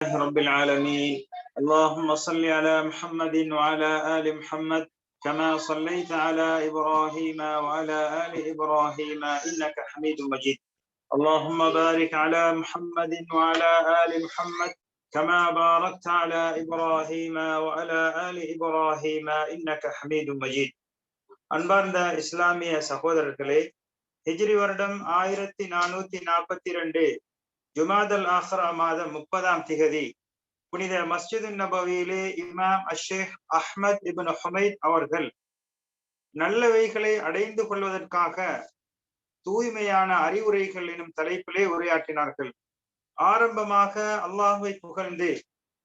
رب العالمين اللهم صل على محمد وعلى آل محمد كما صليت على إبراهيم وعلى آل إبراهيم إنك حميد مجيد اللهم بارك على محمد وعلى آل محمد كما باركت على إبراهيم وعلى آل إبراهيم إنك حميد مجيد அன்பார்ந்த இஸ்லாமிய சகோதரர்களே ஹிஜ்ரி வருடம் ஆயிரத்தி நானூத்தி நாற்பத்தி ரெண்டு ஜுமாதல் ஆஹ்ரா மாதம் முப்பதாம் திகதி. புனித மஸ்ஜிது நபவியிலே இமாம் அஷேக் அஹ்மத் இபின் ஹுமைத் அவர்கள் நல்லவைகளை அடைந்து கொள்வதற்காக தூய்மையான அறிவுரைகள் எனும் தலைப்பிலே உரையாற்றினார்கள். ஆரம்பமாக அல்லாஹுவை புகழ்ந்து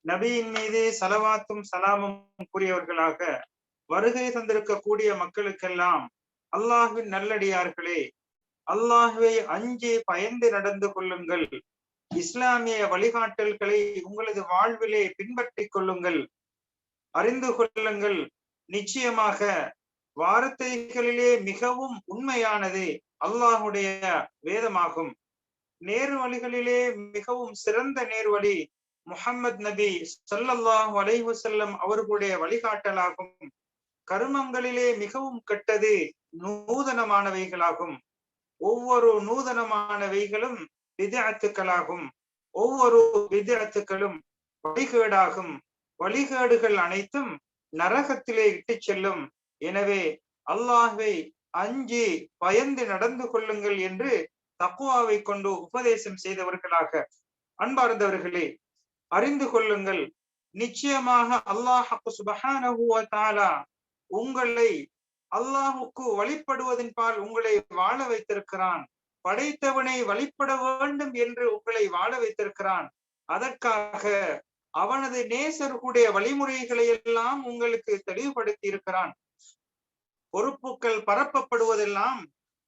நபியின் மீது சலவாத்தும் சலாமும் கூறியவர்களாக வருகை தந்திருக்கக்கூடிய மக்களுக்கெல்லாம் அல்லாஹுவின் நல்லடியார்களே அல்லாஹுவை அஞ்சே பயந்து நடந்து கொள்ளுங்கள். இஸ்லாமிய வழிகாட்டல்களை உங்களது வாழ்விலே பின்பற்றிக் கொள்ளுங்கள். அறிந்து கொள்ளுங்கள். நிச்சயமாக வார்த்தைகளிலே மிகவும் உண்மையானது அல்லாஹுடைய வேதமாகும். நேர்வழிகளிலே மிகவும் சிறந்த நேர்வழி முஹம்மது நபி சொல்லல்லாஹ் வலைவு செல்லம் அவர்களுடைய வழிகாட்டலாகும். கருமங்களிலே மிகவும் கெட்டது நூதனமானவைகளாகும். ஒவ்வொரு நூதனமானவைகளும் விதத்துக்களாகும் ஒவ்வொரு விதத்துக்களும் வழிகேடாகும். வழிகேடுகள் அனைத்தும் நரகத்திலே இட்டு செல்லும். எனவே அல்லாஹை அஞ்சி பயந்து நடந்து கொள்ளுங்கள் என்று தக்குவாவை கொண்டு உபதேசம் செய்தவர்களாக. அன்பார்ந்தவர்களே அறிந்து கொள்ளுங்கள். நிச்சயமாக அல்லாஹ் சுபஹான உங்களை அல்லாஹுக்கு வழிபடுவதன் பால் உங்களை வாழ வைத்திருக்கிறான். படைத்தவனை வழிபட வேண்டும் என்று உங்களை வாழ வைத்திருக்கிறான். அதற்காக அவனது நேசர்களுடைய வழிமுறைகளை எல்லாம் உங்களுக்கு தெளிவுபடுத்தி இருக்கிறான் பொறுப்புகள் பரப்பப்படுவதெல்லாம்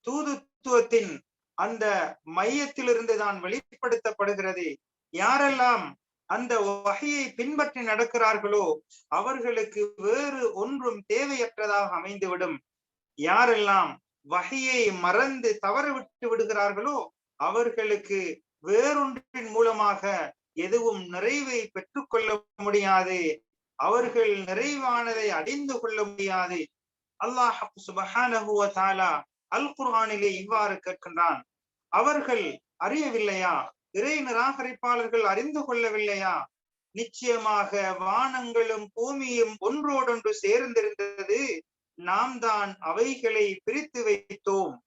தூதுத்துவத்தின் அந்த மையத்திலிருந்து தான் வெளிப்படுத்தப்படுகிறது. யாரெல்லாம் அந்த வகையை பின்பற்றி நடக்கிறார்களோ அவர்களுக்கு வேறு ஒன்றும் தேவையற்றதாக அமைந்துவிடும். யாரெல்லாம் வகையை மறந்து தவற விட்டு விடுகிறார்களோ அவர்களுக்கு வேறொன்றின் மூலமாக எதுவும் நிறைவை பெற்றுக்கொள்ள முடியாது. அவர்கள் நிறைவானதை அடைந்து கொள்ள முடியாது. அல்லாஹ் சுபஹானஹுவ தாலா அல் குர்ஆனிலே இவ்வாறு கேட்கின்றான். அவர்கள் அறியவில்லையா? இறை நிராகரிப்பாளர்கள் அறிந்து கொள்ளவில்லையா? நிச்சயமாக வானங்களும் பூமியும் ஒன்றோடொன்று சேர்ந்திருந்தது. நாம் தான் அவைகளை பிரித்து வைத்தோம்.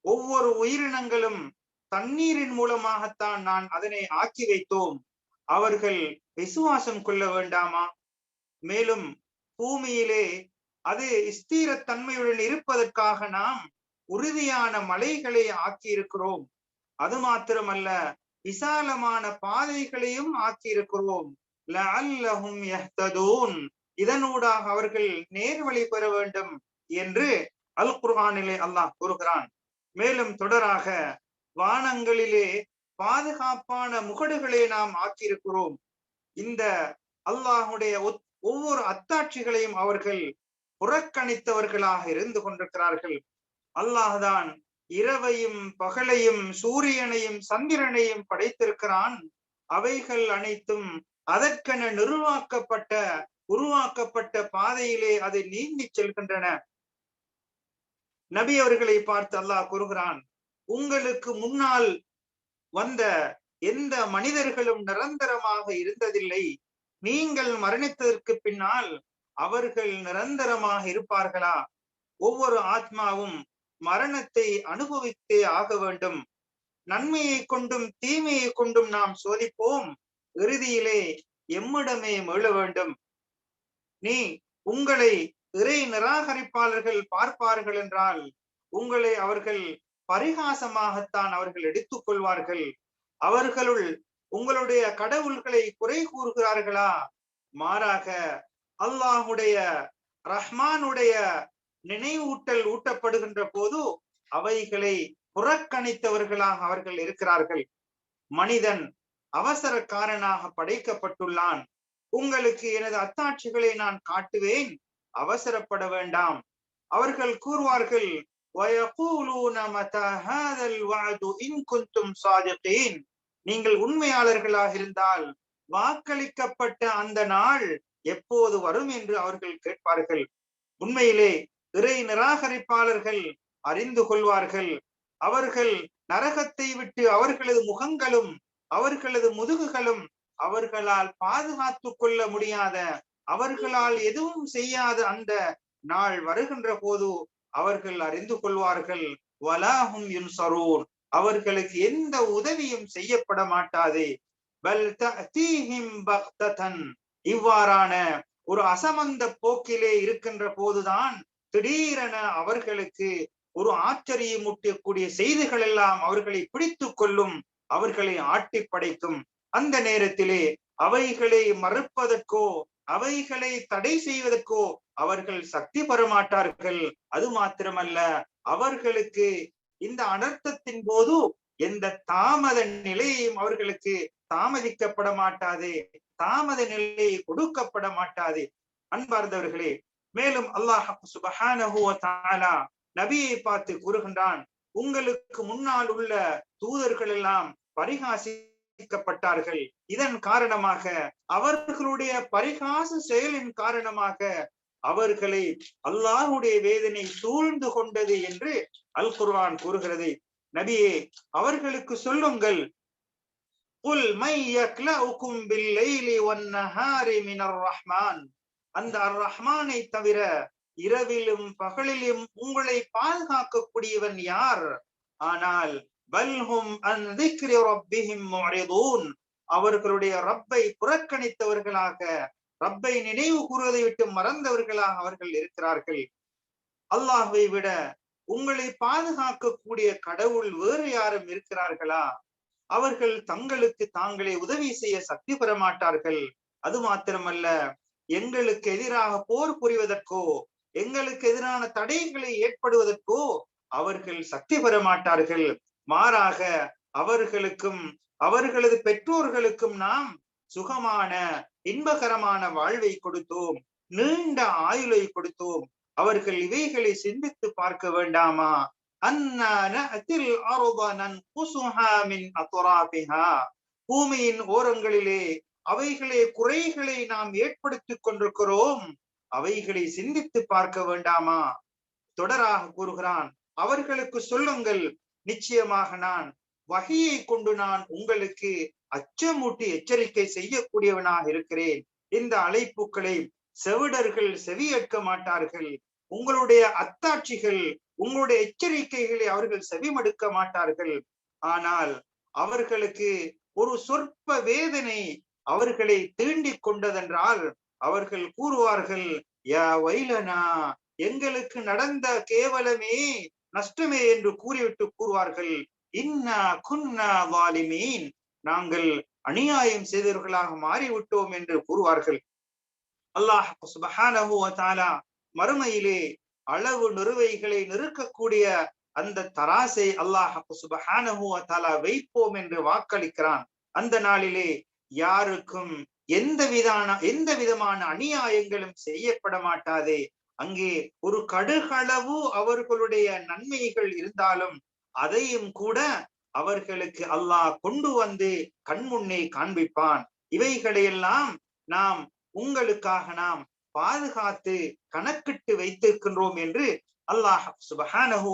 ஒவ்வொரு உயிரினங்களும் தண்ணீரின் மூலமாகத்தான் நான் அதனை ஆக்கி வைத்தோம். அவர்கள் விசுவாசம் கொள்ள வேண்டாமா? மேலும் பூமியிலே அது ஸ்தீரத்தன்மையுடன் இருப்பதற்காக நாம் உறுதியான மலைகளை ஆக்கியிருக்கிறோம். அது மாத்திரமல்ல விசாலமான பாதைகளையும் ஆக்கியிருக்கிறோம். இதனூடாக அவர்கள் நேர் வழி பெற வேண்டும் என்று அல் குர்ஆனிலே அல்லாஹ் கூறுகிறான். மேலும் தொடராக வானங்களிலே பாதுகாப்பான முகடுகளை நாம் ஆக்கியிருக்கிறோம். இந்த அல்லாஹுடைய ஒவ்வொரு அத்தாட்சிகளையும் அவர்கள் புறக்கணித்தவர்களாக இருந்து கொண்டிருக்கிறார்கள். அல்லாஹ்தான் இரவையும் பகலையும் சூரியனையும் சந்திரனையும் படைத்திருக்கிறான். அவைகள் அனைத்தும் அதற்கென நிர்வாக்கப்பட்ட உருவாக்கப்பட்ட பாதையிலே அதை நீங்கி செல்கின்றன. நபி அவர்களை பார்த்து அல்லாஹ் கூறுகிறான் உங்களுக்கு முன்னால் வந்த எந்த மனிதர்களும் நிரந்தரமாக இருந்ததில்லை. நீங்கள் மரணித்ததற்கு பின்னால் அவர்கள் நிரந்தரமாக இருப்பார்களா? ஒவ்வொரு ஆத்மாவும் மரணத்தை அனுபவித்தே ஆக வேண்டும். நன்மையை கொண்டும் தீமையை கொண்டும் நாம் சோதிப்போம். இறுதியிலே எம்மிடமே மீள வேண்டும். நீ உங்களை இறை நிராகரிப்பாளர்கள் பார்ப்பார்கள் என்றால் உங்களை அவர்கள் பரிகாசமாகத்தான் அவர்கள் எடுத்துக் கொள்வார்கள். அவர்களுள் உங்களுடைய கடவுள்களை குறை கூறுகிறார்களா? மாறாக அல்லாஹுடைய ரஹ்மானுடைய நினைவூட்டல் ஊட்டப்படுகின்ற போது அவைகளை புறக்கணித்தவர்களாக அவர்கள் இருக்கிறார்கள். மனிதன் அவசரக்காரனாக படைக்கப்பட்டுள்ளான். உங்களுக்கு எனது அத்தாட்சிகளை நான் காட்டுவேன். அவசரப்பட வேண்டாம். அவர்கள் கூறுவார்கள் நீங்கள் உண்மையாளர்களாக இருந்தால் வாக்களிக்கப்பட்ட அந்த நாள் எப்போது வரும் என்று அவர்கள் கேட்பார்கள். உண்மையிலே இறை நிராகரிப்பாளர்கள் அறிந்து கொள்வார்கள். அவர்கள் நரகத்தை விட்டு அவர்களது முகங்களும் அவர்களது முதுகுகளும் அவர்களால் பாதுகாத்துக் கொள்ள முடியாத அவர்களால் எதுவும் செய்யாத அந்த நாள் வருகின்ற போது அவர்கள் அறிந்து கொள்வார்கள் வலாஹும் யுன்சரூன். அவர்களுக்கு எந்த உதவியும் செய்யப்பட மாட்டாது. பல் தஅதீஹிம் பக்ததன். இவ்வாறான ஒரு அசமந்த போக்கிலே இருக்கின்ற போதுதான் திடீரென அவர்களுக்கு ஒரு ஆச்சரியமூட்டக்கூடிய செய்திகள் எல்லாம் அவர்களை பிடித்துக் கொள்ளும் அவர்களை ஆட்டி படைக்கும் அந்த நேரத்திலே அவைகளை மறுப்பதற்கோ அவைகளை தடை செய்வதற்கோ அவர்கள் சக்தி பெற மாட்டார்கள் அது மாத்திரமல்ல அவர்களுக்கு இந்த அனர்த்தத்தின் போது எந்த தாமத நிலையையும் அவர்களுக்கு தாமதிக்கப்பட மாட்டாது தாமத நிலையை கொடுக்கப்பட மாட்டாது. அன்பார்ந்தவர்களே மேலும் அல்லாஹ் சுபஹானஹு நபியை பார்த்து கூறுகின்றான் உங்களுக்கு முன்னால் உள்ள தூதர்கள் எல்லாம் பாதிக்கப்பட்டார்கள். இதன் காரணமாக அவர்களுடைய பரிகாச செயலின் காரணமாக அவர்களை அல்லாஹுடைய வேதனை சூழ்ந்து கொண்டது என்று அல் குர்வான் கூறுகிறது. நபியே அவர்களுக்கு சொல்லுங்கள். குல் மை யக்லஉகும் பில்லைலி வன்னஹாரி மினர் ரஹ்மான் அந்த அர் ரஹ்மானை தவிர இரவிலும் பகலிலும் உங்களை பாதுகாக்கக்கூடியவன் யார்? ஆனால் பல்ஹும் ரப்பிஹிம் அவர்களுடைய ரப்பை புறக்கணித்தவர்களாக ரப்பை நினைவு கூறுவதை விட்டு மறந்தவர்களாக அவர்கள் இருக்கிறார்கள். அல்லாஹுவை விட உங்களை பாதுகாக்கக்கூடிய கடவுள் வேறு யாரும் இருக்கிறார்களா? அவர்கள் தங்களுக்கு தாங்களே உதவி செய்ய சக்தி பெற மாட்டார்கள். அது மாத்திரமல்ல எங்களுக்கு எதிராக போர் புரிவதற்கோ எங்களுக்கு எதிரான தடயங்களை ஏற்படுவதற்கோ அவர்கள் சக்தி பெற மாட்டார்கள். மாறாக அவர்களுக்கும் அவர்களது பெற்றோர்களுக்கும் நாம் சுகமான இன்பகரமான வாழ்வை கொடுத்தோம். நீண்ட ஆயுளை கொடுத்தோம். அவர்கள் இவைகளை சிந்தித்து பார்க்க வேண்டாமா? பூமியின் ஓரங்களிலே அவைகளே குறைகளை நாம் ஏற்படுத்திக் கொண்டிருக்கிறோம். அவைகளை சிந்தித்து பார்க்க வேண்டாமா? தொடராக கூறுகிறான். அவர்களுக்கு சொல்லுங்கள். நிச்சயமாக நான் வகையை கொண்டு நான் உங்களுக்கு அச்சமூட்டி எச்சரிக்கை செய்யக்கூடியவனாக இருக்கிறேன். இந்த அழைப்புகளை செவிடர்கள் செவியேற்க மாட்டார்கள். உங்களுடைய அத்தாட்சிகள் உங்களுடைய எச்சரிக்கைகளை அவர்கள் செவிமடுக்க மாட்டார்கள். ஆனால் அவர்களுக்கு ஒரு சொற்ப வேதனை அவர்களை தீண்டிக் கொண்டதென்றால் அவர்கள் கூறுவார்கள் யா வைலனா எங்களுக்கு நடந்த கேவலமே நஷ்டமே என்று கூறிவிட்டு கூறுவார்கள். இன்னா குன்னா வாலிமீன். நாங்கள் அநியாயம் செய்தவர்களாக மாறிவிட்டோம் என்று கூறுவார்கள். அல்லாஹ் சுபஹானஹு வ மறுமையிலே அளவு நிறுவைகளை நிறுக்கக்கூடிய அந்த தராசை அல்லாஹ் சுபஹானஹு தாலா வைப்போம் என்று வாக்களிக்கிறான். அந்த நாளிலே யாருக்கும் எந்த விதான எந்த விதமான அநியாயங்களும் செய்யப்பட மாட்டாதே அங்கே ஒரு கடுகளவு அவர்களுடைய நன்மைகள் இருந்தாலும் அதையும் கூட அவர்களுக்கு அல்லாஹ் கொண்டு வந்து கண்முன்னே காண்பிப்பான். இவைகளையெல்லாம் நாம் உங்களுக்காக நாம் பாதுகாத்து கணக்கிட்டு வைத்திருக்கின்றோம் என்று அல்லாஹ் சுபஹானஹு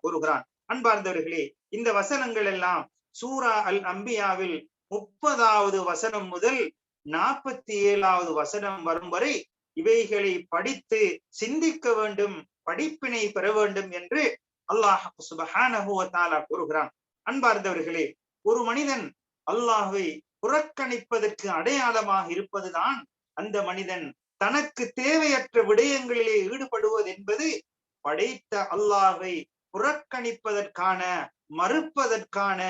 கூறுகிறான். அன்பார்ந்தவர்களே இந்த வசனங்கள் எல்லாம் சூரா அல் அம்பியாவில் முப்பதாவது வசனம் முதல் நாற்பத்தி ஏழாவது வசனம் வரும் வரை இவைகளை படித்து சிந்திக்க வேண்டும் படிப்பினை பெற வேண்டும் என்று அல்லாஹ் சுபஹானா கூறுகிறான். அன்பார்ந்தவர்களே ஒரு மனிதன் அல்லாஹை புறக்கணிப்பதற்கு அடையாளமாக இருப்பதுதான் அந்த மனிதன் தனக்கு தேவையற்ற விடயங்களிலே ஈடுபடுவது என்பது படைத்த அல்லாஹை புறக்கணிப்பதற்கான மறுப்பதற்கான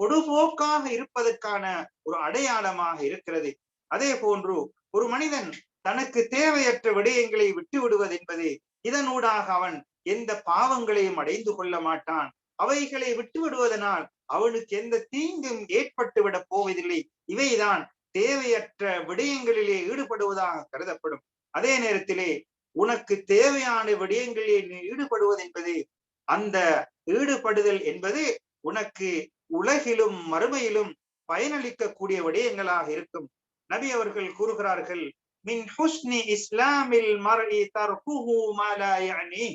பொடுபோக்காக இருப்பதற்கான ஒரு அடையாளமாக இருக்கிறது. அதே போன்று ஒரு மனிதன் தனக்கு தேவையற்ற விடயங்களை விட்டு விடுவது என்பது இதனூடாக அவன் எந்த பாவங்களையும் அடைந்து கொள்ள மாட்டான். அவைகளை விட்டு விடுவதனால் அவனுக்கு எந்த தீங்கும் ஏற்பட்டு விட போவதில்லை. இவைதான் தேவையற்ற விடயங்களிலே ஈடுபடுவதாக கருதப்படும். அதே நேரத்திலே உனக்கு தேவையான விடயங்களிலே நீ ஈடுபடுவது என்பது அந்த ஈடுபடுதல் என்பது உனக்கு உலகிலும் மறுமையிலும் பயனளிக்கக்கூடிய விடயங்களாக இருக்கும். நபி அவர்கள் கூறுகிறார்கள் மின் ஹுஸ்னி இஸ்லாமில் மர்இ தர்குஹு மா லா யஅனி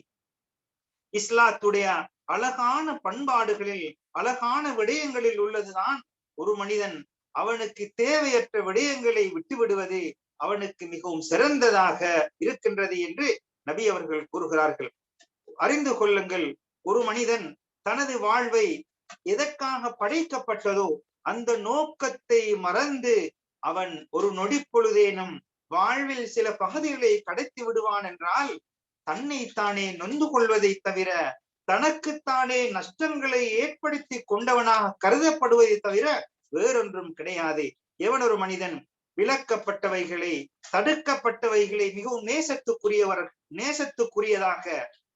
இஸ்லாத்துடைய அழகான பண்பாடுகளில் அழகான விடயங்களில் உள்ளதுதான் ஒரு மனிதன் அவனுக்கு தேவையற்ற விடயங்களை விட்டு விடுவது அவனுக்கு மிகவும் சிறந்ததாக இருக்கின்றது என்று நபி அவர்கள் கூறுகிறார்கள். அறிந்து கொள்ளுங்கள் ஒரு மனிதன் தனது வாழ்வை எதற்காக படைக்கப்பட்டதோ அந்த நோக்கத்தை மறந்து அவன் ஒரு நொடி பொழுதேனும் வாழ்வில் சில பகுதிகளை கடத்தி விடுவான் என்றால் தன்னை தானே நொந்து கொள்வதை தவிர தனக்குத்தானே நஷ்டங்களை ஏற்படுத்தி கொண்டவனாக கருதப்படுவதை தவிர வேறொன்றும் கிடையாது. எவன் ஒரு மனிதன் விளக்கப்பட்டவைகளை தடுக்கப்பட்டவைகளை மிகவும் நேசத்துக்குரியவர் நேசத்துக்குரியதாக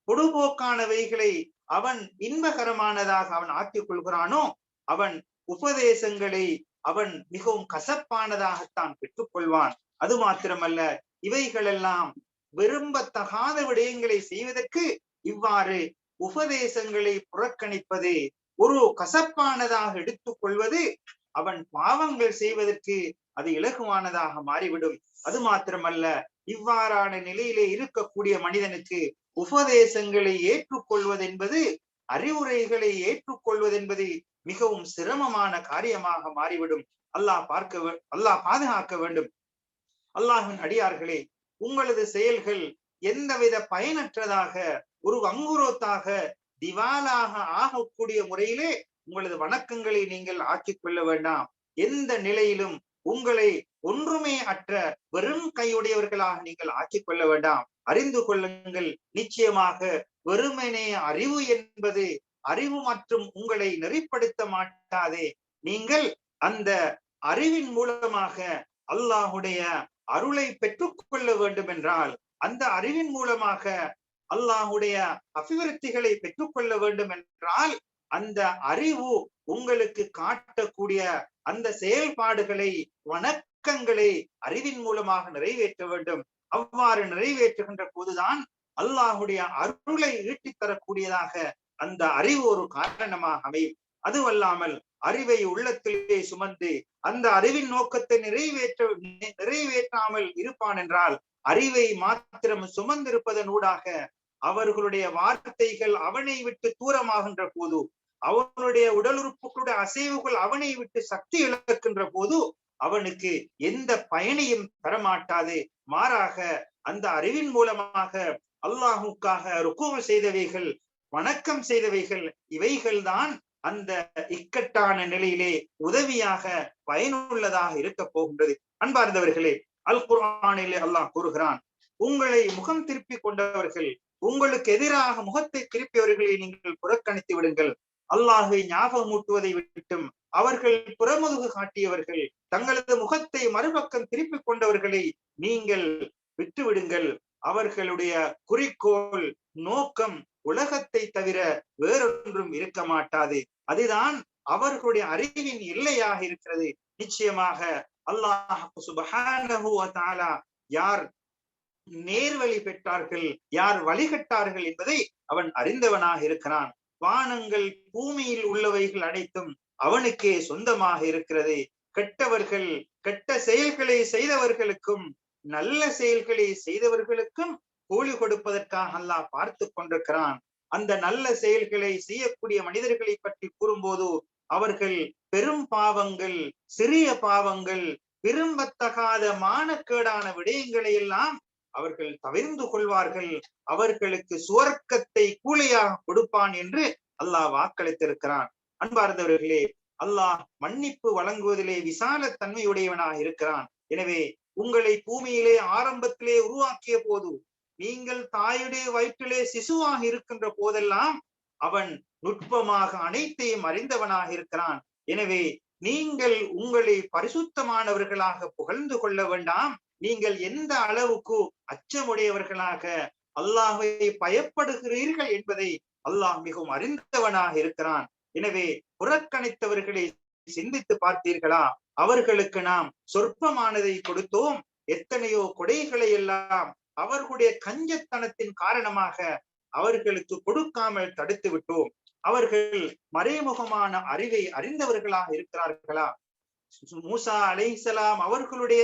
பொடுபோக்கானவைகளை அவன் இன்பகரமானதாக அவன் ஆக்கிக் கொள்கிறானோ அவன் உபதேசங்களை அவன் மிகவும் கசப்பானதாகத்தான் பெற்றுக்கொள்வான். அது மாத்திரமல்ல இவைகளெல்லாம் விரும்பத்தகாத விடயங்களை செய்வதற்கு இவ்வாறு உபதேசங்களை புறக்கணிப்பது ஒரு கசப்பானதாக எடுத்துக் கொள்வது அவன் பாவங்கள் செய்வதற்கு அது இலகுவானதாக மாறிவிடும். அது மாத்திரமல்ல இவ்வாறான நிலையிலே இருக்கக்கூடிய மனிதனுக்கு உபதேசங்களை ஏற்றுக்கொள்வது என்பது அறிவுரைகளை ஏற்றுக்கொள்வது என்பது மிகவும் சிரமமான காரியமாக மாறிவிடும். அல்லாஹ் பார்க்க அல்லாஹ் பாதுகாக்க வேண்டும். அல்லாஹின் அடியார்களே உங்களது செயல்கள் எந்தவித பயனற்றதாக ஒரு வங்குரோத்தாக திவாலாக ஆகக்கூடிய முறையிலே உங்களது வணக்கங்களை நீங்கள் ஆக்கிக் கொள்ள வேண்டாம். எந்த நிலையிலும் உங்களை ஒன்றுமே அற்ற வெறும் கையுடையவர்களாக நீங்கள் ஆக்கிக் கொள்ள வேண்டாம். அறிந்து கொள்ளுங்கள் நிச்சயமாக வெறுமனே அறிவு என்பது அறிவு மற்றும் உங்களை நெறிப்படுத்த மாட்டாதே. நீங்கள் அந்த அறிவின் மூலமாக அல்லாஹுடைய அருளை பெற்றுக்கொள்ள வேண்டும் என்றால் அந்த அறிவின் மூலமாக அல்லாஹுடைய அபிவிருத்திகளை பெற்றுக்கொள்ள வேண்டும் என்றால் அந்த அறிவு உங்களுக்கு காட்டக்கூடிய அந்த செயல்பாடுகளை வணக்கங்களை அறிவின் மூலமாக நிறைவேற்ற வேண்டும். அவ்வாறு நிறைவேற்றுகின்ற போதுதான் அல்லாஹுடைய அருளை ஈட்டித் தரக்கூடியதாக அந்த அறிவு ஒரு காரணமாக அமையும். அதுவல்லாமல் அறிவை உள்ளத்திலே சுமந்து அந்த அறிவின் நோக்கத்தை நிறைவேற்ற நிறைவேற்றாமல் இருப்பான் என்றால் அறிவை மாத்திரம் சுமந்திருப்பதன் ஊடாக அவர்களுடைய வார்த்தைகள் அவனை விட்டு தூரமாகின்ற போது அவனுடைய உடல் உறுப்புகளுடைய அசைவுகள் அவனை விட்டு சக்தி இழக்கின்ற போது அவனுக்கு எந்த பயனையும் தரமாட்டாது. மாறாக அந்த அறிவின் மூலமாக அல்லாஹுக்காக ருக்குவம் செய்தவைகள் வணக்கம் செய்தவைகள் இவைகள்தான் அந்த இக்கட்டான நிலையிலே உதவியாக பயனுள்ளதாக இருக்க போகின்றது. அன்பார்ந்தவர்களே அல் குர்ஆனிலே அல்லாஹ் கூறுகிறான் உங்களை முகம் திருப்பி கொண்டவர்கள் உங்களுக்கு எதிராக முகத்தை திருப்பியவர்களை நீங்கள் புறக்கணித்து விடுங்கள். அல்லாஹை ஞாபகமூட்டுவதை விட்டும் அவர்கள் புறமுதுகு காட்டியவர்கள் தங்களது முகத்தை மறுபக்கம் திருப்பிக் கொண்டவர்களை நீங்கள் விட்டுவிடுங்கள். அவர்களுடைய குறிக்கோள் நோக்கம் உலகத்தை தவிர வேறொன்றும் இருக்க மாட்டாது. அதுதான் அவர்களுடைய அறிவின் எல்லையாக இருக்கிறது. நிச்சயமாக அல்லாஹ் யார் நேர்வழி பெற்றார்கள் யார் வழிகட்டார்கள் என்பதை அவன் அறிந்தவனாக இருக்கிறான். வானங்கள் பூமியில் உள்ளவைகள் அனைத்தும் அவனுக்கே சொந்தமாக இருக்கிறது. கெட்டவர்கள் கெட்ட செயல்களை செய்தவர்களுக்கும் நல்ல செயல்களை செய்தவர்களுக்கும் கூலி கொடுப்பதற்காக அல்லாஹ் பார்த்து கொண்டிருக்கிறான். அந்த நல்ல செயல்களை செய்யக்கூடிய மனிதர்களை பற்றி கூறும்போது அவர்கள் பெரும் பாவங்கள் சிறிய பாவங்கள் விரும்பத்தகாத மானக்கேடான விடயங்களை எல்லாம் அவர்கள் தவிர்ந்து கொள்வார்கள். அவர்களுக்கு சுவர்க்கத்தை கூலியாக கொடுப்பான் என்று அல்லாஹ் வாக்களித்திருக்கிறான். அன்பார்ந்தவர்களே அல்லாஹ் மன்னிப்பு வழங்குவதிலே விசால தன்மையுடையவனாக இருக்கிறான். எனவே உங்களை பூமியிலே ஆரம்பத்திலே உருவாக்கிய போது நீங்கள் தாயுடைய வயிற்றிலே சிசுவாக இருக்கின்ற போதெல்லாம் அவன் நுட்பமாக அனைத்தையும் அறிந்தவனாக இருக்கிறான். எனவே நீங்கள் உங்களை பரிசுத்தமானவர்களாக புகழ்ந்து கொள்ள வேண்டாம். நீங்கள் எந்த அளவுக்கு அச்சமுடையவர்களாக அல்லாஹை பயப்படுகிறீர்கள் என்பதை அல்லாஹ் மிகவும் அறிந்தவனாக இருக்கிறான். எனவே புறக்கணித்தவர்களை சிந்தித்து பார்த்தீர்களா? அவர்களுக்கு நாம் சொற்பமானதை கொடுத்தோம். எத்தனையோ கொடைகளை எல்லாம் அவர்களுடைய கஞ்சத்தனத்தின் காரணமாக அவர்களுக்கு கொடுக்காமல் தடுத்து விட்டோம். அவர்கள் மறைமுகமான அறிவை அறிந்தவர்களாக இருக்கிறார்களா? மூசா அலைசலாம் அவர்களுடைய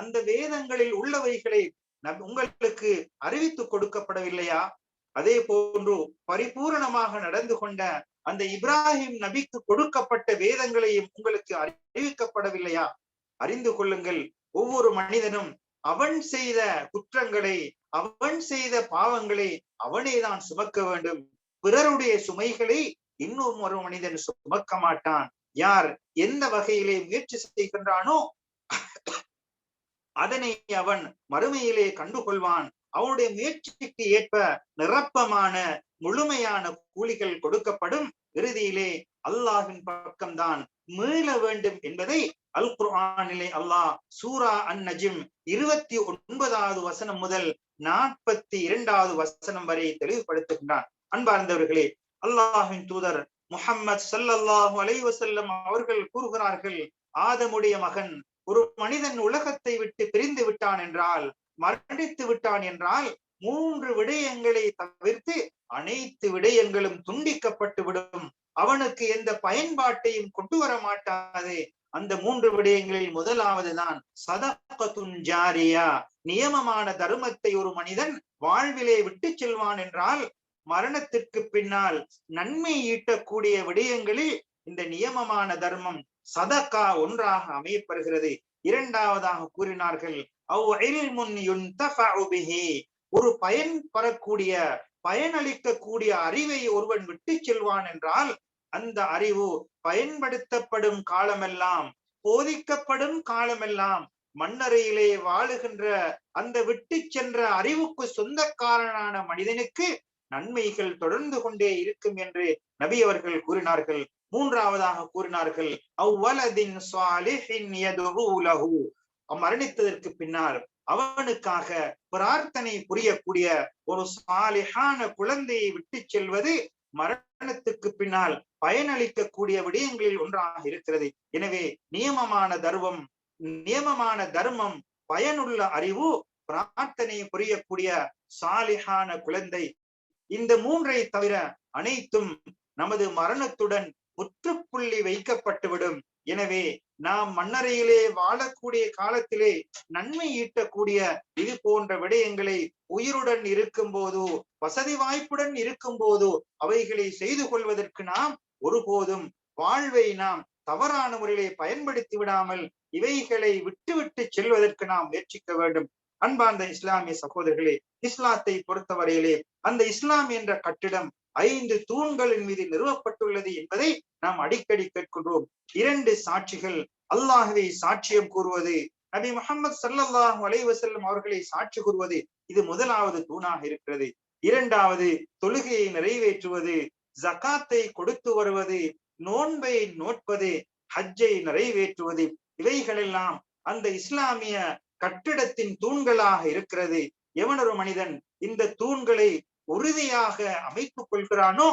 அந்த வேதங்களில் உள்ளவைகளை நம் உங்களுக்கு அறிவித்து கொடுக்கப்படவில்லையா அதே போன்று பரிபூரணமாக நடந்து கொண்ட அந்த இப்ராஹிம் நபிக்கு கொடுக்கப்பட்ட வேதங்களையும் உங்களுக்கு அறிவிக்கப்படவில்லையா? அறிந்து கொள்ளுங்கள். ஒவ்வொரு மனிதனும் அவன் செய்த குற்றங்களை அவன் செய்த பாவங்களை அவனேதான் சுமக்க வேண்டும். பிறருடைய சுமைகளை இன்னும் ஒரு மனிதன் சுமக்க மாட்டான். யார் எந்த வகையிலே முயற்சி செய்கின்றானோ அதனை அவன் மறுமையிலே கண்டுகொள்வான். அவனுடைய முயற்சிக்கு ஏற்ப நிரப்பமான முழுமையான கூலிகள் கொடுக்கப்படும் இறுதியிலே அல்லாஹின் பக்கம்தான் மீள வேண்டும் என்பதை அல் குர்ஆனிலே அல்லாஹ் சூரா அன் நஜிம் இருபத்தி ஒன்பதாவது வசனம் முதல் நாற்பத்தி இரண்டாவது வசனம் வரை தெளிவுபடுத்துகின்றான். அன்பார்ந்தவர்களே அல்லாஹின் தூதர் முஹம்மது சல்லல்லாஹு அலைஹி வஸல்லம் அவர்கள் கூறுகிறார்கள் ஆதமுடைய மகன் ஒரு மனிதன் உலகத்தை விட்டு பிரிந்து விட்டான் என்றால் மரணித்து விட்டான் என்றால் மூன்று விடயங்களை தவிர்த்து அனைத்து விடயங்களும் துண்டிக்கப்பட்டு விடும். அவனுக்கு எந்த பயன்பாட்டையும் கொண்டு வர மாட்டாது. அந்த மூன்று விடயங்களில் முதலாவது தான் சதகத்துன் ஜாரியா. நியமமான தர்மத்தை ஒரு மனிதன் வாழ்விலே விட்டு செல்வான் என்றால் மரணத்திற்கு பின்னால் நன்மை ஈட்டக்கூடிய விடயங்களில் இந்த நியமமான தர்மம் சதக்கா ஒன்றாக அமையப்படுகிறது. இரண்டாவதாக கூறினார்கள் ஒரு பயன் பெறக்கூடிய பயனளிக்கக்கூடிய அறிவை ஒருவன் விட்டு செல்வான் என்றால் அந்த அறிவு பயன்படுத்தப்படும் காலமெல்லாம் போதிக்கப்படும் காலமெல்லாம் மண்ணறையிலே வாழுகின்ற அந்த விட்டு சென்ற அறிவுக்கு சொந்தக்காரனான மனிதனுக்கு நன்மைகள் தொடர்ந்து கொண்டே இருக்கும் என்று நபி அவர்கள் கூறினார்கள். மூன்றாவதாக கூறினார்கள் அவ்வளதின் மரணித்ததற்கு பின்னால் அவனுக்காக பிரார்த்தனை புரியக்கூடிய ஒரு சாலிஹான குழந்தையை விட்டு செல்வது மரணத்துக்கு பின்னால் பயனளிக்கக்கூடிய விடயங்களில் ஒன்றாக இருக்கிறது. எனவே நியமமான தர்மம் நியமமான தர்மம் பயனுள்ள அறிவு பிரார்த்தனை புரியக்கூடிய சாலிஹான குழந்தை. இந்த மூன்றை தவிர அனைத்தும் நமது மரணத்துடன் முற்றுப்புள்ளி வைக்கப்பட்டுவிடும். எனவே நாம் மண்ணறையிலே வாழக்கூடிய காலத்திலே நன்மை ஈட்டக்கூடிய இது போன்ற விடயங்களை உயிருடன் இருக்கும் போதோ வசதி வாய்ப்புடன் இருக்கும் போதோ அவைகளை செய்து கொள்வதற்கு நாம் ஒருபோதும் வாழ்வை நாம் தவறான முறையிலே பயன்படுத்தி விடாமல் இவைகளை விட்டுவிட்டு செல்வதற்கு நாம் முயற்சிக்க வேண்டும். அன்பார்ந்த இஸ்லாமிய சகோதரர்களே இஸ்லாத்தை பொறுத்தவரையிலே அந்த இஸ்லாம் என்ற கட்டிடம் ஐந்து தூண்களின் மீது நிறுவப்பட்டுள்ளது என்பதை நாம் அடிக்கடி கேட்கின்றோம். இரண்டு சாட்சிகள் அல்லாஹுவை சாட்சியம் கூறுவது நபி முகமது சல்லாஹூ அலைவசல்லம் அவர்களை சாட்சி கூறுவது இது முதலாவது தூணாக இருக்கிறது. இரண்டாவது தொழுகையை நிறைவேற்றுவது ஜகாத்தை கொடுத்து வருவது நோன்பை நோட்பது ஹஜ்ஜை நிறைவேற்றுவது இவைகளெல்லாம் அந்த இஸ்லாமிய கட்டிடத்தின் தூண்களாக இருக்கிறது. எவனொரு மனிதன் இந்த தூண்களை உறுதியாக அமைத்துக் கொள்கிறானோ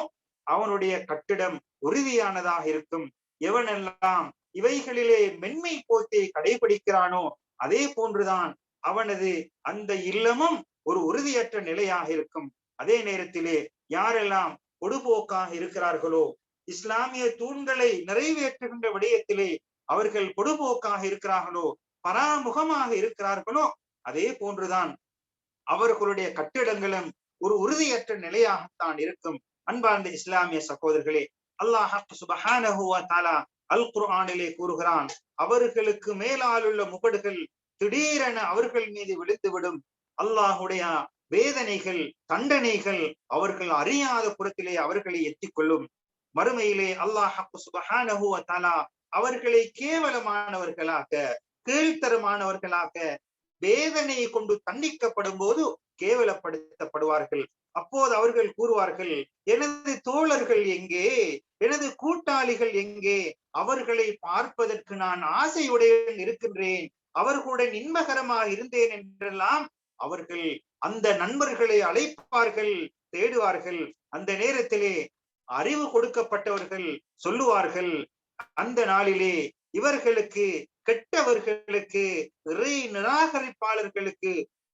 அவனுடைய கட்டிடம் உறுதியானதாக இருக்கும். எவனெல்லாம் இவைகளிலே மென்மை போக்கை கடைபிடிக்கிறானோ அதே போன்றுதான் அவனது அந்த இல்லமும் ஒரு உறுதியற்ற நிலையாக இருக்கும். அதே நேரத்திலே யாரெல்லாம் பொடுபோக்காக இருக்கிறார்களோ இஸ்லாமிய தூண்களை நிறைவேற்றுகின்ற விடயத்திலே அவர்கள் பொடுபோக்காக இருக்கிறார்களோ பராமுகமாக இருக்கிறார்களோ அதே போன்றுதான் அவர்களுடைய கட்டிடங்களும் ஒரு உறுதியற்ற நிலையாகத்தான் இருக்கும். அன்பார்ந்த இஸ்லாமிய சகோதரர்களே அல்லாஹ் சுபஹானஹுவா அல் குர்ஆனிலே கூறுகிறான் அவர்களுக்கு மேலாலுள்ள முகடுகள் திடீரென அவர்கள் மீது விழுந்துவிடும். அல்லாஹுடைய வேதனைகள் தண்டனைகள் அவர்கள் அறியாத புறத்திலே அவர்களை எத்திக்கொள்ளும் மறுமையிலே அல்லாஹ் சுபஹானஹுவா அவர்களை கேவலமானவர்களாக கீழ்த்தரமானவர்களாக வேதனையை கொண்டு தண்டிக்கப்படும் போது கேவலப்படுத்தப்படுவார்கள். அப்போது அவர்கள் கூறுவார்கள் எனது தோழர்கள் எங்கே? எனது கூட்டாளிகள் எங்கே? அவர்களை பார்ப்பதற்கு நான் ஆசையுடன் இருக்கின்றேன். அவர்களுடன் இன்பகரமாக இருந்தேன் என்றெல்லாம் அவர்கள் அந்த நண்பர்களை அழைப்பார்கள் தேடுவார்கள். அந்த நேரத்திலே அறிவு கொடுக்கப்பட்டவர்கள் சொல்லுவார்கள் அந்த நாளிலே இவர்களுக்கு கெட்டவர்களுக்கு இறை நிராகரிப்பாளர்களுக்கு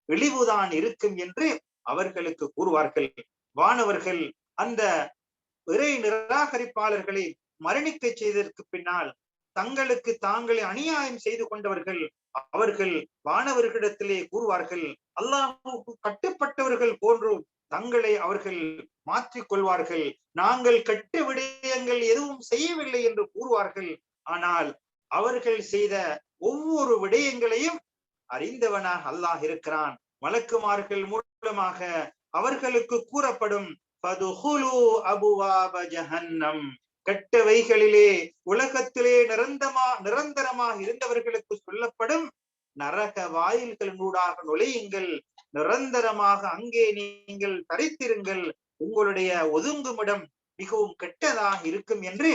இழிவுதான் இருக்கும் என்று அவர்களுக்கு கூறுவார்கள். வானவர்கள் அந்த இறை நிராகரிப்பாளர்களை மரணிக்க செய்ததற்கு பின்னால் தங்களுக்கு தாங்களே அநியாயம் செய்து கொண்டவர்கள் அவர்கள் வானவர்களிடத்திலே கூறுவார்கள். அல்லாஹுக்கு கட்டுப்பட்டவர்கள் போன்றும் தங்களை அவர்கள் மாற்றிக் கொள்வார்கள். நாங்கள் கெட்ட விடயங்கள் எதுவும் செய்யவில்லை என்று கூறுவார்கள். ஆனால் அவர்கள் செய்த ஒவ்வொரு விடயங்களையும் அறிந்தவனாக அல்லாஹ் இருக்கிறான். மலக்குமார்கள் மூலமாக அவர்களுக்கு கூறப்படும் அபுவாப ஜஹன்னம். கெட்டவைகளிலே உலகத்திலே நிரந்தமா நிரந்தரமாக இருந்தவர்களுக்கு சொல்லப்படும் நரக வாயில்களினூடாக நுழையுங்கள். நிரந்தரமாக அங்கே நீங்கள் தரித்திருங்கள். உங்களுடைய ஒதுங்குமிடம் மிகவும் கெட்டதாக இருக்கும் என்று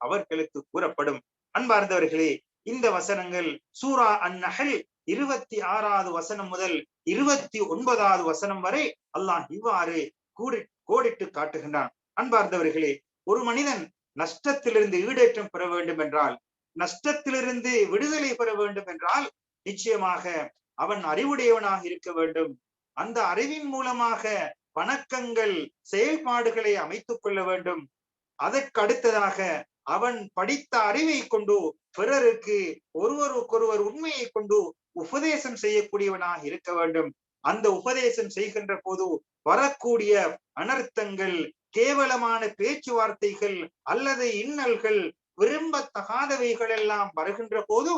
அவர்களுக்கு கூறப்படும். அன்பார்ந்தவர்களே இந்த வசனங்கள் சூரா அந்நகல் இருபத்தி ஆறாவது வசனம் முதல் இருபத்தி ஒன்பதாவது வசனம் வரை அல்லாஹ் இவ்வாறு கூடி கோடிட்டு காட்டுகின்றான். அன்பார்ந்தவர்களே ஒரு மனிதன் நஷ்டத்திலிருந்து ஈடேற்றம் பெற வேண்டும் என்றால் நஷ்டத்திலிருந்து விடுதலை பெற வேண்டும் என்றால் நிச்சயமாக அவன் அறிவுடையவனாக இருக்க வேண்டும். அந்த அறிவின் மூலமாக வணக்கங்கள் செயல்பாடுகளை அமைத்துக் கொள்ள வேண்டும். அதற்கு அடுத்ததாக அவன் படித்த அறிவை கொண்டு பிறருக்கு ஒருவருக்கொருவர் உண்மையை கொண்டு உபதேசம் செய்யக்கூடியவனாக இருக்க வேண்டும். அந்த உபதேசம் செய்கின்ற போது வரக்கூடிய அனர்த்தங்கள் கேவலமான பேச்சுவார்த்தைகள் அல்லது இன்னல்கள் விரும்பத்தகாதவைகள் எல்லாம் வருகின்ற போது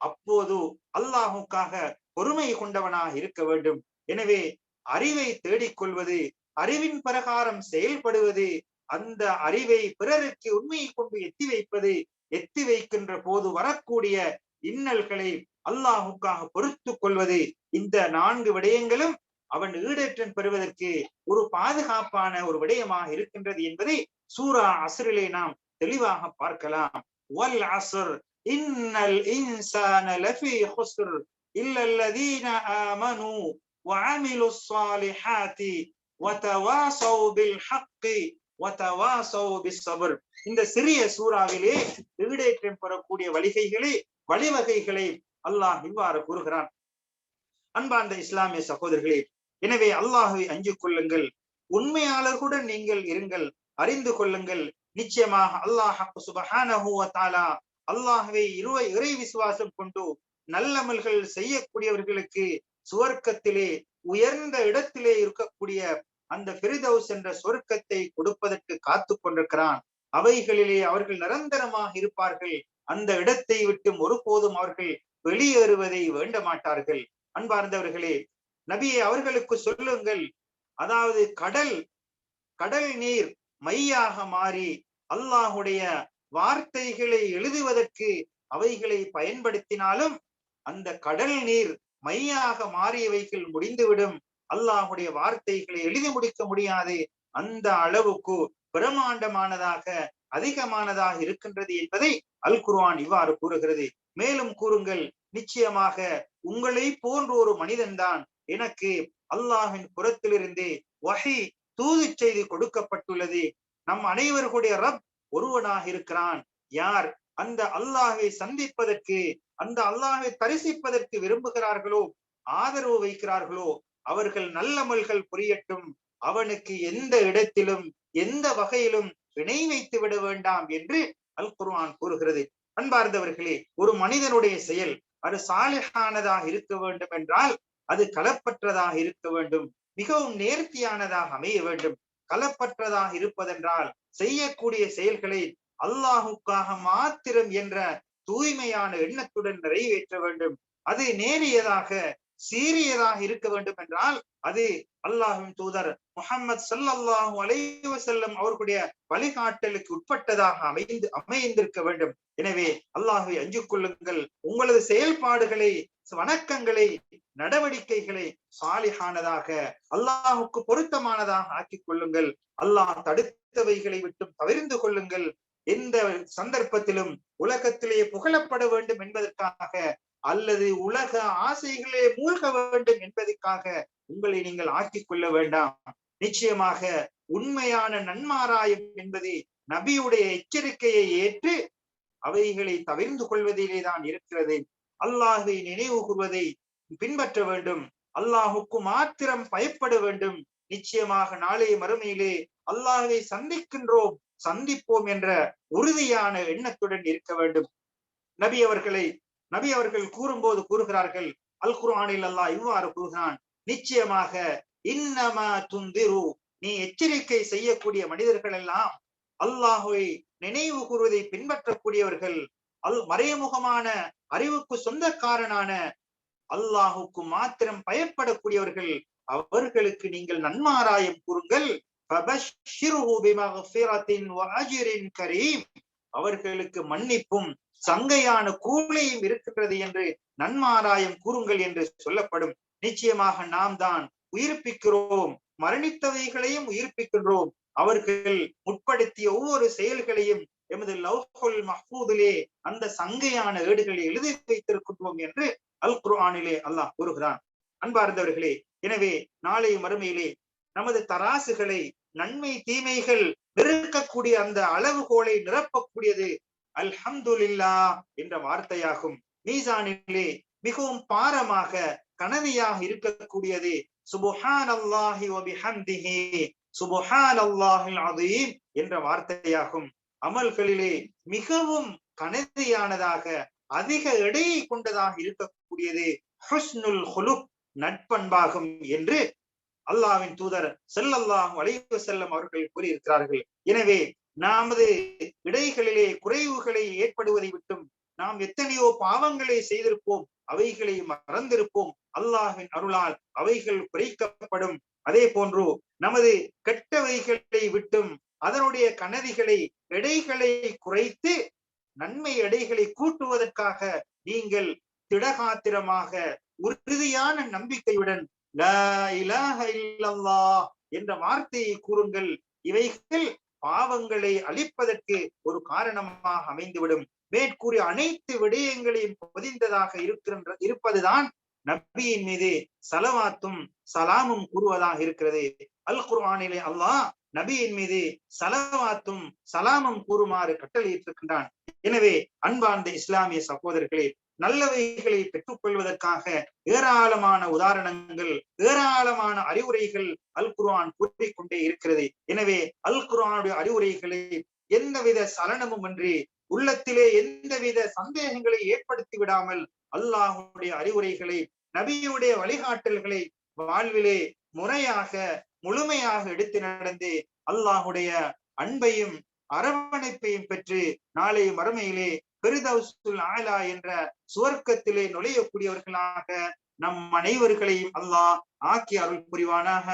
அப்போது அல்லாஹுக்காக பொறுமை கொண்டவனாக இருக்க வேண்டும். எனவே அறிவை தேடிக்கொள்வது அறிவின் பிரகாரம் செயல்படுவது அந்த அறிவை பிறருக்கு உண்மையை கொண்டு எத்தி வைப்பது எத்தி வைக்கின்ற போது வரக்கூடிய இன்னல்களை அல்லாஹுக்காக பொறுத்து கொள்வது இந்த நான்கு விடயங்களும் அவன் ஈடேற்றம் பெறுவதற்கு ஒரு பாதுகாப்பான ஒரு விடயமாக இருக்கின்றது என்பதை சூரா அசரிலே நாம் தெளிவாக பார்க்கலாம் வல் அசர் இன்னல் இன்சான லஃபி ஹுஸ்ர் இல்லல்லதீன ஆமனு وعملوا الصالحات وتواصوا بالحق وتواصوا بالصبر இந்த சிறிய சூறாவிலே ஈடேற்றம் பெறக்கூடிய வழிகைகளை வழிவகைகளை அல்லாஹ் இவ்வாறு கூறுகிறான். அன்பார்ந்த இஸ்லாமிய சகோதரர்களே எனவே அல்லாஹுவை அஞ்சு கொள்ளுங்கள். உண்மையாளர்களுடன் நீங்கள் இருங்கள். அறிந்து கொள்ளுங்கள். நிச்சயமாக அல்லாஹ் சுபஹானா அல்லாஹுவை இருவ இறை விசுவாசம் கொண்டு நல்லமல்கள் செய்யக்கூடியவர்களுக்கு சுவர்க்கத்திலே உயர்ந்த இடத்திலே இருக்கக்கூடிய அந்த பெரிதவுஸ் என்ற சொர்க்கத்தை கொடுப்பதற்கு காத்து கொண்டிருக்கிறான். அவைகளிலே அவர்கள் நிரந்தரமாக இருப்பார்கள். அந்த இடத்தை விட்டு ஒருபோதும் அவர்கள் வெளியேறுவதை வேண்ட மாட்டார்கள் அன்பார்ந்தவர்களே நபியை அவர்களுக்கு சொல்லுங்கள். அதாவது கடல் கடல் நீர் மையாக மாறி அல்லாஹுடைய வார்த்தைகளை எழுதுவதற்கு அவைகளை பயன்படுத்தினாலும் அந்த கடல் நீர் மையாக மாறியவைகள் முடிந்துவிடும். அல்லாஹுடைய வார்த்தைகளை எழுதி முடிக்க முடியாது. அந்த அளவுக்கு பிரமாண்டமானதாக அதிகமானதாக இருக்கின்றது என்பதை அல் குர்வான் இவ்வாறு கூறுகிறது. மேலும் கூறுங்கள் நிச்சயமாக உங்களை போன்ற ஒரு மனிதன்தான் எனக்கு அல்லாஹின் புறத்திலிருந்து வகை தூது செய்தி கொடுக்கப்பட்டுள்ளது. நம் அனைவர்களுடைய ரப் ஒருவனாக இருக்கிறான். யார் அந்த அல்லாஹை சந்திப்பதற்கு அந்த அல்லாஹை தரிசிப்பதற்கு விரும்புகிறார்களோ ஆதரவு வைக்கிறார்களோ அவர்கள் நல்லமல்கள் புரியட்டும். அவனுக்கு எந்த இடத்திலும் எந்த வகையிலும் வினை வைத்து விட வேண்டாம் என்று அல் குர்ஆன் கூறுகிறது. அன்பார்ந்தவர்களே ஒரு மனிதனுடைய செயல் அது சாலிகானதாக இருக்க வேண்டும் என்றால் அது களப்பற்றதாக இருக்க வேண்டும். மிகவும் நேர்த்தியானதாக அமைய வேண்டும். களப்பற்றதாக இருப்பதென்றால் செய்யக்கூடிய செயல்களை அல்லாஹுக்காக மாத்திரம் என்ற தூய்மையான எண்ணத்துடன் நிறைவேற்ற வேண்டும். அது நேரியதாக சீரியதாக இருக்க வேண்டும் என்றால் அது அல்லாஹின் தூதர் முகமது சல்லாஹூ அலைவசல்லம் அவர்களுடைய வழிகாட்டலுக்கு உட்பட்டதாக அமைந்து அமைந்திருக்க வேண்டும். எனவே அல்லாஹை அஞ்சு கொள்ளுங்கள். உங்களது செயல்பாடுகளை வணக்கங்களை நடவடிக்கைகளை சாலிகானதாக அல்லாஹுக்கு பொருத்தமானதாக ஆக்கிக் கொள்ளுங்கள். அல்லாஹ் தடுத்தவைகளை விட்டும் தவிர்ந்து கொள்ளுங்கள். எந்த சந்தர்ப்பத்திலும் உலகத்திலேயே புகழப்பட வேண்டும் என்பதற்காக அல்லது உலக ஆசைகளே மூழ்க வேண்டும் என்பதற்காக உங்களை நீங்கள் ஆக்கிக் கொள்ள வேண்டாம். நிச்சயமாக உண்மையான நன்மாராயம் என்பது நபியுடைய எச்சரிக்கையை ஏற்று அவைகளை தவிர்ந்து கொள்வதிலே தான் இருக்கிறது. அல்லாஹை நினைவு கூறுவதை பின்பற்ற வேண்டும். அல்லாஹுக்கு மாத்திரம் பயப்பட வேண்டும். நிச்சயமாக நாளைய மறுமையிலே அல்லாஹை சந்திக்கின்றோம் சந்திப்போம் என்ற உறுதியான எண்ணத்துடன் இருக்க வேண்டும். நபி அவர்களை நபி அவர்கள் கூறும்போது கூறுகிறார்கள் அல் குர்ஆனில் அல்லாஹ் இவ்வாறு கூறுகிறான் நிச்சயமாக இன்னமா துந்திரு நீ எச்சரிக்கை செய்யக்கூடிய மனிதர்கள் எல்லாம் அல்லாஹுவை நினைவு கூறுவதை பின்பற்றக்கூடியவர்கள் அல் மறைமுகமான அறிவுக்கு சொந்தக்காரனான அல்லாஹுக்கு மாத்திரம் பயப்படக்கூடியவர்கள் அவர்களுக்கு நீங்கள் நன்மாராயம் கூறுங்கள். கரீம். அவர்களுக்கு மன்னிப்பும் சங்கையான கூலையும் இருக்கின்றது என்று நன்மாராயம் கூறுங்கள் என்று சொல்லப்படும். நிச்சயமாக நாம் தான் உயிர்ப்பிக்கிறோம். மரணித்தவைகளையும் உயிர்ப்பிக்கின்றோம். அவர்கள் முற்படுத்திய ஒவ்வொரு செயல்களையும் எமது லவ்ஹுல் மஹ்பூதிலே அந்த சங்கையான ஏடுகளை எழுதி வைத்திருக்கின்றோம் என்று அல் குர்ஆனிலே அல்லாஹ் கூறுகிறான். அன்பார்ந்தவர்களே எனவே நாளை மறுமையிலே நமது தராசுகளை நன்மை தீமைகள் நெருக்கக்கூடிய அந்த அளவுகோலை நிரப்பக்கூடியது அல்ஹம்துலில்லா என்ற வார்த்தையாகும். மீசானிலே மிகவும் பாரமாக கனவியாக இருக்கக்கூடியது சுபுஹான் அல்லாஹி வபிஹம்திஹி சுபுஹான் அல்லாஹில் அதீம் என்ற வார்த்தையாகும். அமல்களிலே மிகவும் கனதியானதாக அதிக எடையை கொண்டதாக இருக்கக்கூடியது ஹுஸ்னுல் ஹுலுக் நட்பண்பாகும் என்று அல்லாவின் தூதர் செல்லல்லாஹு அலைஹி செல்லம் அவர்கள் கூறியிருக்கிறார்கள். எனவே நமது இடைகளிலே குறைவுகளை ஏற்படுவதை விட்டும் நாம் எத்தனையோ பாவங்களை செய்திருப்போம் அவைகளை மறந்திருப்போம். அல்லாஹின் அருளால் அவைகள் குறைக்கப்படும். அதே போன்று நமது கெட்டவைகளை விட்டும் அதனுடைய கனதிகளை எடைகளை குறைத்து நன்மை எடைகளை கூட்டுவதற்காக நீங்கள் திடகாத்திரமாக உறுதியான நம்பிக்கையுடன் என்ற வார்த்தையை கூறுங்கள். இவைகள் பாவங்களை அழிப்பதற்கு ஒரு காரணமாக அமைந்துவிடும். மேற்கூறிய அனைத்து விடயங்களையும் பொதிந்ததாக இருக்கின்ற இருப்பதுதான் நபியின் மீது சலவாத்தும் சலாமும் கூறுவதாக இருக்கிறது. அல் குர்ஆனிலே அல்லாஹ் நபியின் மீது சலவாத்தும் சலாமும் கூறுமாறு கட்டளையிட்டிருக்கின்றான். எனவே அன்பார்ந்த இஸ்லாமிய சகோதரர்களே நல்லவைகளை பெற்றுக்கொள்வதற்காக ஏராளமான உதாரணங்கள் ஏராளமான அறிவுரைகள் அல் குர்ஆன் கூறிக்கொண்டே இருக்கிறது. எனவே அல் குர்ஆனுடைய அறிவுரைகளை எந்தவித சலனமும் இன்றி உள்ளத்திலே எந்தவித சந்தேகங்களை ஏற்படுத்தி விடாமல் அல்லாஹுடைய அறிவுரைகளை நபியுடைய வழிகாட்டல்களை வாழ்விலே முறையாக முழுமையாக எடுத்து நடந்து அல்லாஹுடைய அன்பையும் அரவணைப்பையும் பெற்று நாளை மறுமையிலே பெருதவுசுல் ஆலா என்ற சுவர்க்கத்திலே நுழையக்கூடியவர்களாக நம் அனைவர்களையும் அல்லாஹ் ஆக்கி அருள் புரிவானாக